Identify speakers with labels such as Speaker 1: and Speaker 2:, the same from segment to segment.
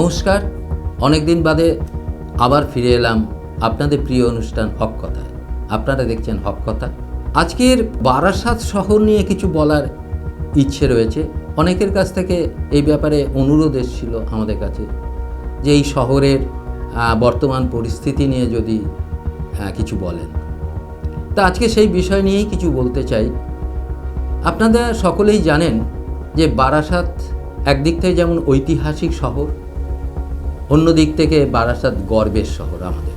Speaker 1: নমস্কার। অনেক দিন বাদে আবার ফিরে এলাম আপনাদের প্রিয় অনুষ্ঠান হক কথায়। আপনারা দেখছেন হক কথা। আজকের বারাসাত শহর নিয়ে কিছু বলার ইচ্ছে রয়েছে। অনেকের কাছ থেকে এই ব্যাপারে অনুরোধ এসেছিল আমাদের কাছে যে এই শহরের বর্তমান পরিস্থিতি নিয়ে যদি কিছু বলেন। তা আজকে সেই বিষয় নিয়েই কিছু বলতে চাই। আপনারা সকলেই জানেন যে বারাসাত একদিক থেকে যেমন ঐতিহাসিক শহর অন্য দিক থেকে বারাসাত গর্বের শহর আমাদের।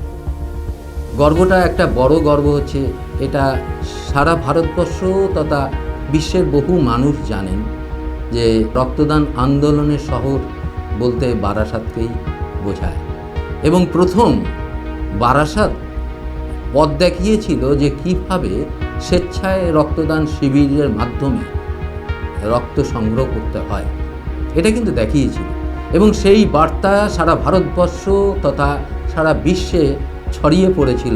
Speaker 1: গর্বটা একটা বড় গর্ব হচ্ছে, এটা সারা ভারতবর্ষ তথা বিশ্বের বহু মানুষ জানেন যে রক্তদান আন্দোলনের শহর বলতে বারাসাতকেই বোঝায়। এবং প্রথম বারাসাত পথ দেখিয়েছিল যে কীভাবে স্বেচ্ছায় রক্তদান শিবিরের মাধ্যমে রক্ত সংগ্রহ করতে হয়। এটা কিন্তু দেখিয়েছিল। এবং সেই বার্তা সারা ভারতবর্ষ তথা সারা বিশ্বে ছড়িয়ে পড়েছিল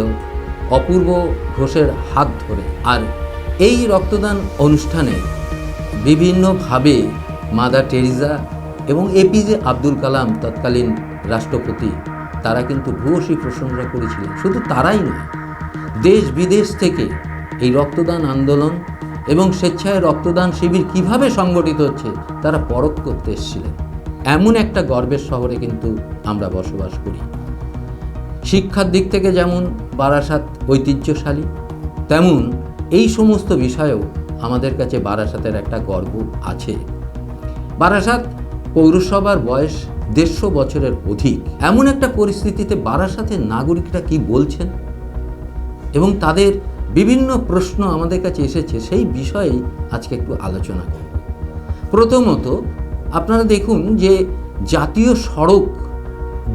Speaker 1: অপূর্ব ঘোষের হাত ধরে। আর এই রক্তদান অনুষ্ঠানে বিভিন্নভাবে মাদার টেরিজা এবং এপিজে আব্দুল কালাম তৎকালীন রাষ্ট্রপতি, তারা কিন্তু ভূয়সী প্রশংসা করেছিলেন। শুধু তারাই নয়, দেশ বিদেশ থেকে এই রক্তদান আন্দোলন এবং স্বেচ্ছায় রক্তদান শিবির কীভাবে সংগঠিত হচ্ছে, তারা পরখ করতে এসেছিলেন। এমন একটা গর্বের শহরে কিন্তু আমরা বসবাস করি। শিক্ষার দিক থেকে যেমন বারাসাত ঐতিহ্যশালী, তেমন এই সমস্ত বিষয়েও আমাদের কাছে বারাসাতের একটা গর্ব আছে। বারাসাত পৌরসভার বয়স দেড়শো বছরের অধিক। এমন একটা পরিস্থিতিতে বারাসাতের নাগরিকরা কি বলছেন? এবং তাদের বিভিন্ন প্রশ্ন আমাদের কাছে এসেছে, সেই বিষয়েই আজকে একটু আলোচনা করব। প্রথমত আপনারা দেখুন যে জাতীয় সড়ক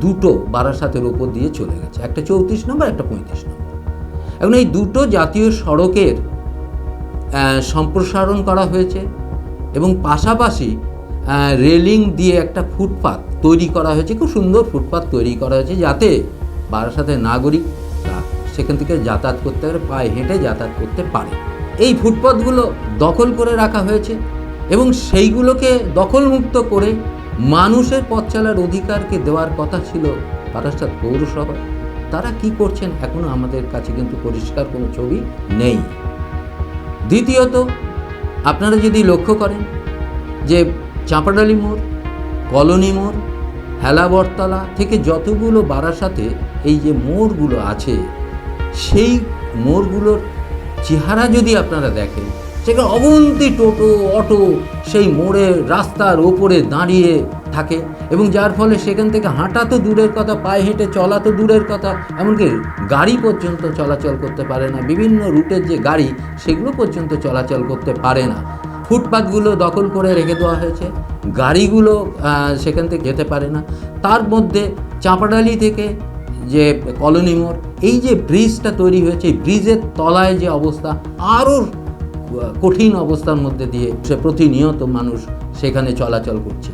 Speaker 1: দুটো বারাসাতের ওপর দিয়ে চলে গেছে। একটা চৌত্রিশ নম্বর, একটা পঁয়ত্রিশ নম্বর। এখন এই দুটো জাতীয় সড়কের সম্প্রসারণ করা হয়েছে এবং পাশাপাশি রেলিং দিয়ে একটা ফুটপাত তৈরি করা হয়েছে। খুব সুন্দর ফুটপাত তৈরি করা হয়েছে যাতে বারাসাতের নাগরিক সেখান থেকে যাতায়াত করতে পারে, পায়ে হেঁটে যাতায়াত করতে পারে। এই ফুটপাতগুলো দখল করে রাখা হয়েছে। এবং সেইগুলোকে দখলমুক্ত করে মানুষের পথ চলার অধিকারকে দেওয়ার কথা ছিল বারাসাত পৌরসভা তারা কি করছেন এখনও আমাদের কাছে কিন্তু পরিষ্কার কোনো ছবি নেই। দ্বিতীয়ত, আপনারা যদি লক্ষ্য করেন যে চাঁপাডালি মোড়, কলোনি মোড়, হেলাবরতলা থেকে যতগুলো বারাসাতে এই যে মোড়গুলো আছে, সেই মোড়গুলোর চেহারা যদি আপনারা দেখেন সেখানে অবন্তি টোটো, অটো সেই মোড়ের রাস্তার ওপরে দাঁড়িয়ে থাকে এবং যার ফলে সেখান থেকে হাঁটা তো দূরের কথা, পায়ে হেঁটে চলা তো দূরের কথা, এমনকি গাড়ি পর্যন্ত চলাচল করতে পারে না। বিভিন্ন রুটের যে গাড়ি, সেগুলো পর্যন্ত চলাচল করতে পারে না। ফুটপাথগুলো দখল করে রেখে দেওয়া হয়েছে। গাড়িগুলো সেখান থেকে যেতে পারে না। তার মধ্যে চাঁপাডালি থেকে যে কলোনি মোড়, এই যে ব্রিজটা তৈরি হয়েছে, এই ব্রিজের তলায় যে অবস্থা, আরও কঠিন অবস্থার মধ্যে দিয়ে সে প্রতিনিয়ত মানুষ সেখানে চলাচল করছে।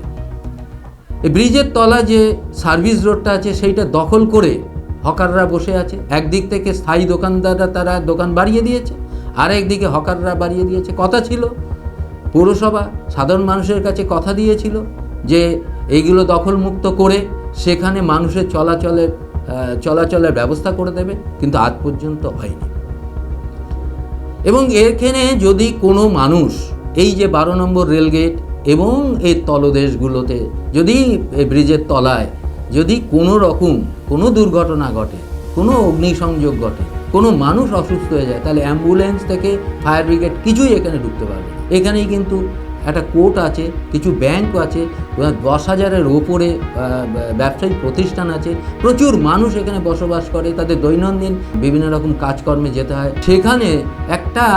Speaker 1: এই ব্রিজের তলা যে সার্ভিস রোডটা আছে, সেইটা দখল করে হকাররা বসে আছে। একদিক থেকে স্থায়ী দোকানদাররা তারা দোকান বাড়িয়ে দিয়েছে, আর একদিকে হকাররা বাড়িয়ে দিয়েছে। কথা ছিল, পৌরসভা সাধারণ মানুষের কাছে কথা দিয়েছিল যে এইগুলো দখলমুক্ত করে সেখানে মানুষের চলাচলের চলাচলের ব্যবস্থা করে দেবে, কিন্তু আজ পর্যন্ত হয়নি। এবং এখানে যদি কোনো মানুষ এই যে বারো নম্বর রেলগেট এবং এর তলদেশগুলোতে যদি এই ব্রিজের তলায় যদি কোনো রকম কোনো দুর্ঘটনা ঘটে, কোনো অগ্নিসংযোগ ঘটে, কোনো মানুষ অসুস্থ হয়ে যায়, তাহলে অ্যাম্বুলেন্স থেকে ফায়ার ব্রিগেড কিছুই এখানে ঢুকতে পারবে এখানেই কিন্তু একটা কোর্ট আছে, কিছু ব্যাংক আছে দশ হাজারের ওপরে ব্যবসায়িক প্রতিষ্ঠান আছে, প্রচুর মানুষ এখানে বসবাস করে, তাদের দৈনন্দিন বিভিন্ন রকম কাজকর্মে যেতে হয়। সেখানে একটা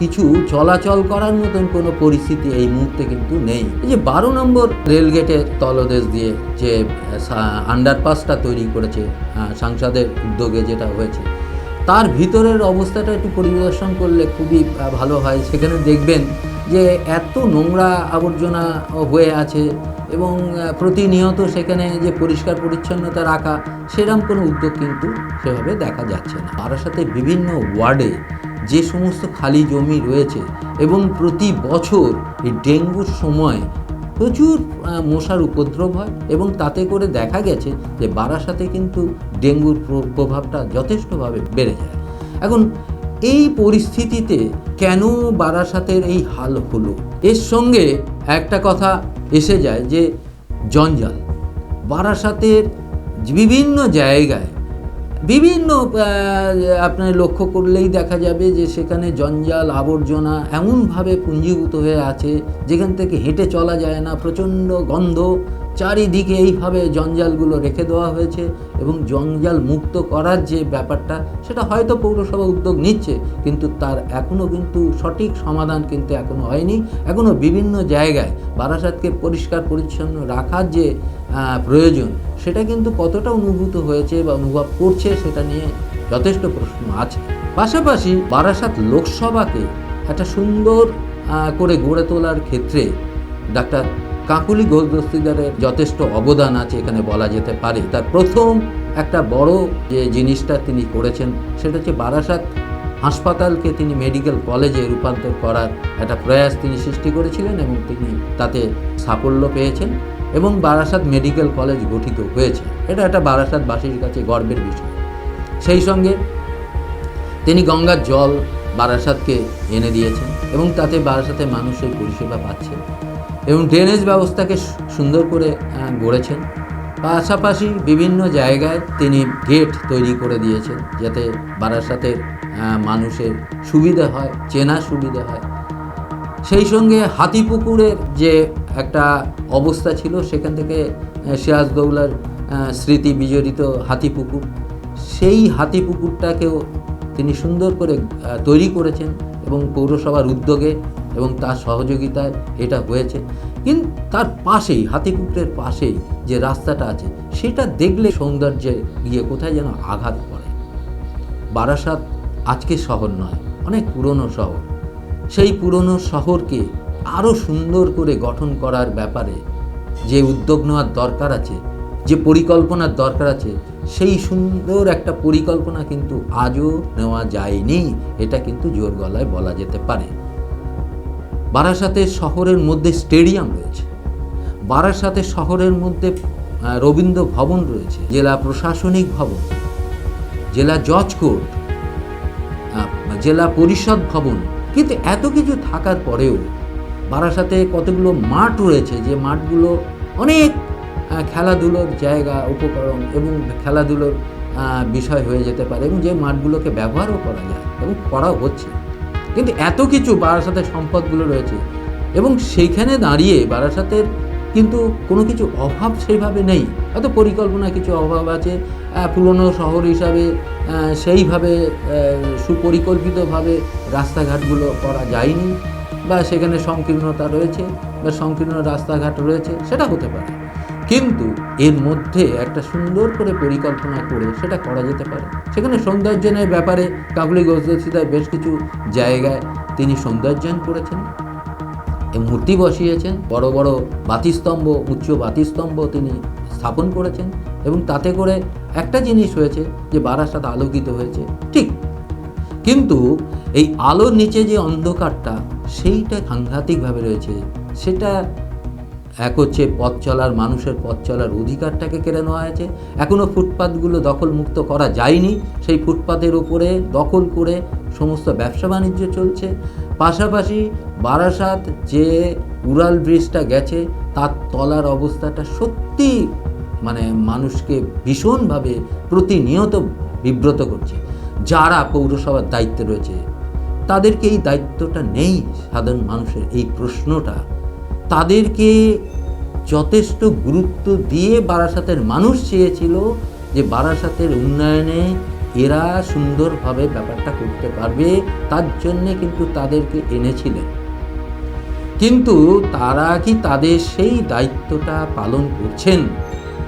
Speaker 1: কিছু চলাচল করার মতন কোনো পরিস্থিতি এই মুহূর্তে কিন্তু নেই। এই যে বারো নম্বর রেলগেটের তলদেশ দিয়ে যে আন্ডারপাসটা তৈরি করেছে সাংসদের উদ্যোগে যেটা হয়েছে, তার ভিতরের অবস্থাটা একটু পরিদর্শন করলে খুবই ভালো হয়। সেখানে দেখবেন যে এত নোংরা আবর্জনা হয়ে আছে এবং প্রতিনিয়ত সেখানে যে পরিষ্কার পরিচ্ছন্নতা রাখা সেরকম কোনো উদ্যোগ কিন্তু সেভাবে দেখা যাচ্ছে না। তার সাথে বিভিন্ন ওয়ার্ডে যে সমস্ত খালি জমি রয়েছে এবং প্রতি বছর এই ডেঙ্গুর সময় প্রচুর মশার উপদ্রব হয় এবং তাতে করে দেখা গেছে যে বারাসাতে কিন্তু ডেঙ্গুর প্রভাবটা যথেষ্টভাবে বেড়ে যায়। এখন, এই পরিস্থিতিতে কেন বারাসাতের এই হাল হলো? এর সঙ্গে একটা কথা এসে যায় যে, জঞ্জাল। বারাসাতের বিভিন্ন জায়গায় বিভিন্ন আপনার লক্ষ্য করলেই দেখা যাবে যে সেখানে জঞ্জাল, আবর্জনা এমনভাবে পুঞ্জীভূত হয়ে আছে, যেখান থেকে হেঁটে চলা যায় না, প্রচণ্ড গন্ধ। চারিদিকে এইভাবে জঞ্জালগুলো রেখে দেওয়া হয়েছে এবং জঞ্জাল মুক্ত করার যে ব্যাপারটা, সেটা হয়তো পৌরসভা উদ্যোগ নিচ্ছে, কিন্তু তার এখনও কিন্তু সঠিক সমাধান কিন্তু এখনও হয়নি। এখনও বিভিন্ন জায়গায় বারাসাতকে পরিষ্কার পরিচ্ছন্ন রাখার যে প্রয়োজন। সেটা কিন্তু কতটা অনুভূত হয়েছে বা অনুভব করছে সেটা নিয়ে যথেষ্ট প্রশ্ন আছে। পাশাপাশি বারাসাত লোকসভাকে একটা সুন্দর করে গড়ে তোলার ক্ষেত্রে ডাক্তার কাকুলি ঘোষ দস্তিদারের যথেষ্ট অবদান আছে এখানে বলা যেতে পারে। তার প্রথম একটা বড় যে জিনিসটা তিনি করেছেন সেটা হচ্ছে বারাসাত হাসপাতালকে তিনি মেডিকেল কলেজে রূপান্তর করার একটা প্রয়াস তিনি সৃষ্টি করেছিলেন এবং তিনি তাতে সাফল্য পেয়েছেন। এবং বারাসাত মেডিকেল কলেজ গঠিত হয়েছে। এটা একটা বারাসাতবাসীর কাছে গর্বের বিষয়। সেই সঙ্গে তিনি গঙ্গার জল বারাসাতকে এনে দিয়েছেন এবং তাতে বারাসাতে মানুষ এই পরিষেবা পাচ্ছে এবং ড্রেনেজ ব্যবস্থাকে সুন্দর করে গড়েছেন। পাশাপাশি বিভিন্ন জায়গায় তিনি গেট তৈরি করে দিয়েছেন যাতে বারাসাতের মানুষের সুবিধা হয় চেনা সুবিধা হয়। সেই সঙ্গে হাতিপুকুরের যে একটা অবস্থা ছিল, সেখান থেকে সিরাজদৌলার স্মৃতি বিজড়িত হাতিপুকুর। সেই হাতিপুকুরটাকেও তিনি সুন্দর করে তৈরি করেছেন এবং পৌরসভার উদ্যোগে এবং তার সহযোগিতায় এটা হয়েছে। কিন্তু তার পাশেই, হাতিপুকুরের পাশেই যে রাস্তাটা আছে, সেটা দেখলে সৌন্দর্যে গিয়ে কোথায় যেন আঘাত পড়ে। বারাসাত আজকে শহর নয়, অনেক পুরনো শহর। সেই পুরনো শহরকে আরও সুন্দর করে গঠন করার ব্যাপারে যে উদ্যোগ নেওয়ার দরকার আছে, যে পরিকল্পনার দরকার আছে, সেই সুন্দর একটা পরিকল্পনা কিন্তু আজও নেওয়া যায়নি। এটা কিন্তু জোর গলায় বলা যেতে পারে। বারাসাতের শহরের মধ্যে স্টেডিয়াম রয়েছে। বারাসাতের শহরের মধ্যে রবীন্দ্র ভবন রয়েছে, জেলা প্রশাসনিক ভবন, জেলা জজ কোর্ট জেলা পরিষদ ভবন। কিন্তু এত কিছু থাকার পরেও বারাসাতে কতগুলো মাঠ রয়েছে, যে মাঠগুলো অনেক খেলাধুলোর জায়গা, উপকরণ এবং খেলাধুলোর বিষয় হয়ে যেতে পারে এবং যে মাঠগুলোকে ব্যবহারও করা যায় এবং করাও হচ্ছে। কিন্তু এত কিছু বারাসাতের সম্পদগুলো রয়েছে এবং সেইখানে দাঁড়িয়ে বারাসাতের কিন্তু কোনো কিছু অভাব সেইভাবে নেই। হয়তো পরিকল্পনা কিছু অভাব আছে পুরনো শহর হিসাবে সেইভাবে সুপরিকল্পিতভাবে রাস্তাঘাটগুলো করা যায়নি। বা সেখানে সংকীর্ণতা রয়েছে বা সংকীর্ণ রাস্তাঘাট রয়েছে, সেটা হতে পারে। কিন্তু এর মধ্যে একটা সুন্দর করে পরিকল্পনা করে সেটা করা যেতে পারে। সেখানে সৌন্দর্যনের ব্যাপারে কাকুলি গোসদার বেশ কিছু জায়গায় তিনি সৌন্দর্যায়ন করেছেন। মূর্তি বসিয়েছেন, বড় বড় বাতিস্তম্ভ, উচ্চ বাতিস্তম্ভ তিনি স্থাপন করেছেন এবং তাতে করে একটা জিনিস হয়েছে যে বারাসাত আলোকিত হয়েছে, ঠিক। কিন্তু এই আলোর নিচে যে অন্ধকারটা সেইটা সাংঘাতিকভাবে রয়েছে। সেটা এক হচ্ছে পথ চলার, মানুষের পথ চলার অধিকারটাকে কেড়ে নেওয়া হয়েছে। এখনও ফুটপাতগুলো দখলমুক্ত করা যায়নি। সেই ফুটপাতের উপরে দখল করে সমস্ত ব্যবসা বাণিজ্য চলছে। পাশাপাশি বারাসাত যে উড়াল ব্রিজটা গেছে, তার তলার অবস্থাটা সত্যি মানে মানুষকে ভীষণভাবে প্রতিনিয়ত বিব্রত করছে। যারা পৌরসভার দায়িত্বে রয়েছে তাদেরকে এই দায়িত্বটা নেই সাধারণ মানুষের এই প্রশ্নটা। তাদেরকে যথেষ্ট গুরুত্ব দিয়ে বারাসাতের মানুষ চেয়েছিল যে বারাসাতের উন্নয়নে এরা সুন্দরভাবে ব্যাপারটা করতে পারবে, তার জন্যে কিন্তু তাদেরকে এনেছিলেন। কিন্তু তারা কি তাদের সেই দায়িত্বটা পালন করছেন?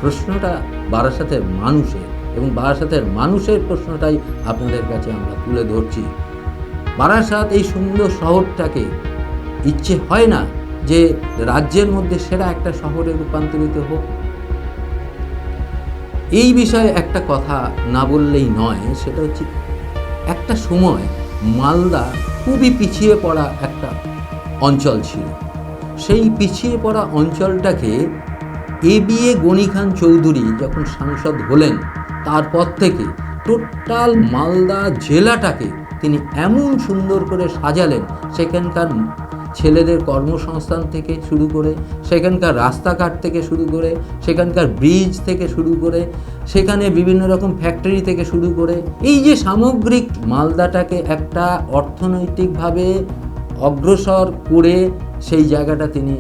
Speaker 1: প্রশ্নটা বারাসাতের মানুষের এবং বারাসাতের মানুষের প্রশ্নটাই আপনাদের কাছে আমরা তুলে ধরছি। বারাসাত এই সুন্দর শহরটাকে ইচ্ছে হয় না যে রাজ্যের মধ্যে সেরা একটা শহরে রূপান্তরিত হোক। এই বিষয়ে একটা কথা না বললেই নয়, সেটা হচ্ছে একটা সময় মালদা খুবই পিছিয়ে পড়া একটা অঞ্চল ছিল। সেই পিছিয়ে পড়া অঞ্চলটাকে A B A Ghani Khan Chowdhury যখন সাংসদ হলেন, তারপর থেকে টোটাল মালদা জেলাটাকে তিনি এমন সুন্দর করে সাজালেন সেখানকার ছেলেদের কর্মসংস্থান থেকে শুরু করে, সেখানকার রাস্তাঘাট থেকে শুরু করে, সেখানকার ব্রিজ থেকে শুরু করে, সেখানে বিভিন্ন রকম ফ্যাক্টরি থেকে শুরু করে, এই যে সামগ্রিক মালদাটাকে একটা অর্থনৈতিকভাবে অগ্রসর করে সেই জায়গাটা তিনি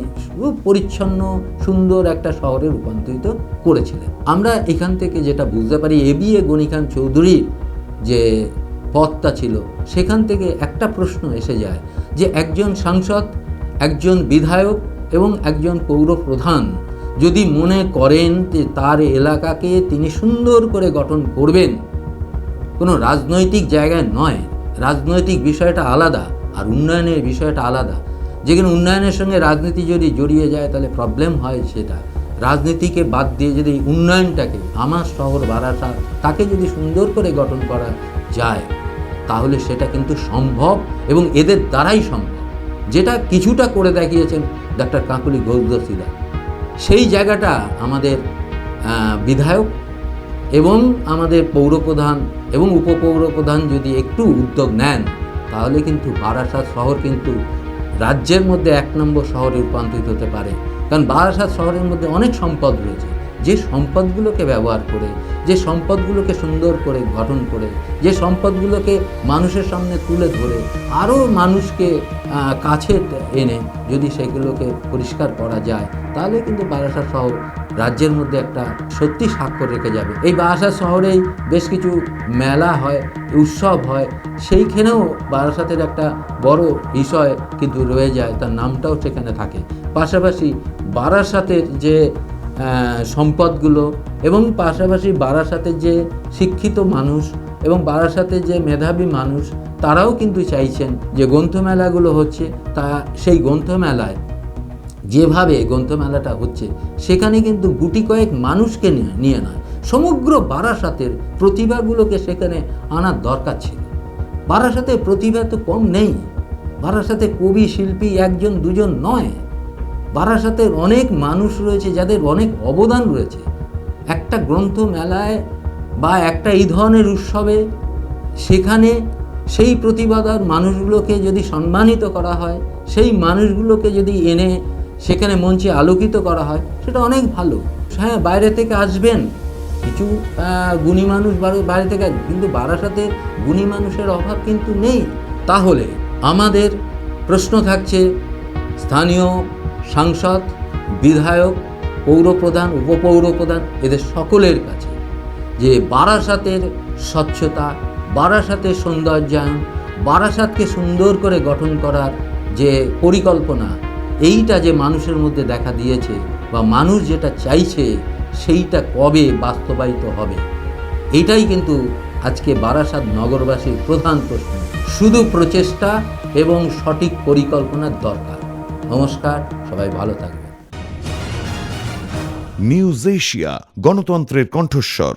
Speaker 1: পরিচ্ছন্ন, সুন্দর একটা শহরে রূপান্তরিত করেছিলেন। আমরা এখান থেকে যেটা বুঝতে পারি, এ বি এ গণিখান চৌধুরীর যে পথটা ছিল। সেখান থেকে একটা প্রশ্ন এসে যায় যে একজন সাংসদ, একজন বিধায়ক এবং একজন পৌর প্রধান যদি মনে করেন যে তার এলাকাকে তিনি সুন্দর করে গঠন করবেন, কোনো রাজনৈতিক জায়গায় নয়। রাজনৈতিক বিষয়টা আলাদা আর উন্নয়নের বিষয়টা আলাদা। যেখানে উন্নয়নের সঙ্গে রাজনীতি যদি জড়িয়ে যায় তাহলে প্রবলেম হয় সেটা। রাজনীতিকে বাদ দিয়ে যদি উন্নয়নটাকে আমার শহর বারাসা তাকে যদি সুন্দর করে গঠন করা যায় তাহলে সেটা কিন্তু সম্ভব এবং এদের দ্বারাই সম্ভব। যেটা কিছুটা করে দেখিয়েছেন ডাক্তার কাকুলি গৌরদসিদা সেই জায়গাটা আমাদের বিধায়ক এবং আমাদের পৌরপ্রধান এবং উপপৌরপ্রধান যদি একটু উদ্যোগ নেন, তাহলে কিন্তু বারাসাত শহর কিন্তু রাজ্যের মধ্যে এক নম্বর শহরে রূপান্তরিত হতে পারে। কারণ বারাসাত শহরের মধ্যে অনেক সম্পদ রয়েছে। যে সম্পদগুলোকে ব্যবহার করে, যে সম্পদগুলোকে সুন্দর করে গঠন করে, যে সম্পদগুলোকে মানুষের সামনে তুলে ধরে, আরও মানুষকে কাছে এনে যদি সেগুলোকে পরিষ্কার করা যায়, তাহলে কিন্তু বারাসাত শহর রাজ্যের মধ্যে একটা সত্যি স্বাক্ষর রেখে যাবে। এই বারাসাত শহরেই বেশ কিছু মেলা হয়, উৎসব হয়, সেইখানেও বারাসাতের একটা বড় বিষয় কিন্তু রয়ে যায়, তার নামটাও সেখানে থাকে। পাশাপাশি বারাসাতের যে সম্পদগুলো এবং পাশাপাশি বারাসাতের যে শিক্ষিত মানুষ এবং বারাসাতের যে মেধাবী মানুষ, তারাও কিন্তু চাইছেন যে গ্রন্থমেলাগুলো হচ্ছে তা, সেই গ্রন্থমেলায় যেভাবে গ্রন্থমেলাটা হচ্ছে, সেখানে কিন্তু গুটি কয়েক মানুষকে নিয়ে নিয়ে, সমগ্র বারাসাতের প্রতিভাগুলোকে সেখানে আনার দরকার ছিল। বারাসাতের প্রতিভা তো কম নেই। বারাসাতে কবি, শিল্পী একজন, দুজন নয়। বারাসাতের অনেক মানুষ রয়েছে, যাদের অনেক অবদান রয়েছে। একটা গ্রন্থ মেলায় বা একটা এই ধরনের উৎসবে সেখানে সেই প্রতিভাদার মানুষগুলোকে যদি সম্মানিত করা হয়, সেই মানুষগুলোকে যদি এনে সেখানে মঞ্চে আলোকিত করা হয়, সেটা অনেক ভালো। হ্যাঁ বাইরে থেকে আসবেন, কিছু গুণী মানুষ বাইরে থেকে কিন্তু বারাসাতে গুণী মানুষের অভাব কিন্তু নেই। তাহলে আমাদের প্রশ্ন থাকছে, স্থানীয় সাংসদ, বিধায়ক, পৌরপ্রধান, উপপৌরপ্রধান এদের সকলের কাছে যে বারাসাতের স্বচ্ছতা, বারাসাতের সৌন্দর্যায়ন, বারাসাতকে সুন্দর করে গঠন করার যে পরিকল্পনা, এইটা যে মানুষের মধ্যে দেখা দিয়েছে বা মানুষ যেটা চাইছে সেইটা কবে বাস্তবায়িত হবে? এইটাই কিন্তু আজকে বারাসাত নগরবাসীর প্রধান প্রশ্ন। শুধু প্রচেষ্টা এবং সঠিক পরিকল্পনার দরকার। নমস্কার সবাই ভালো থাকবেন।
Speaker 2: নিউজ এশিয়া গণতন্ত্রের কণ্ঠস্বর।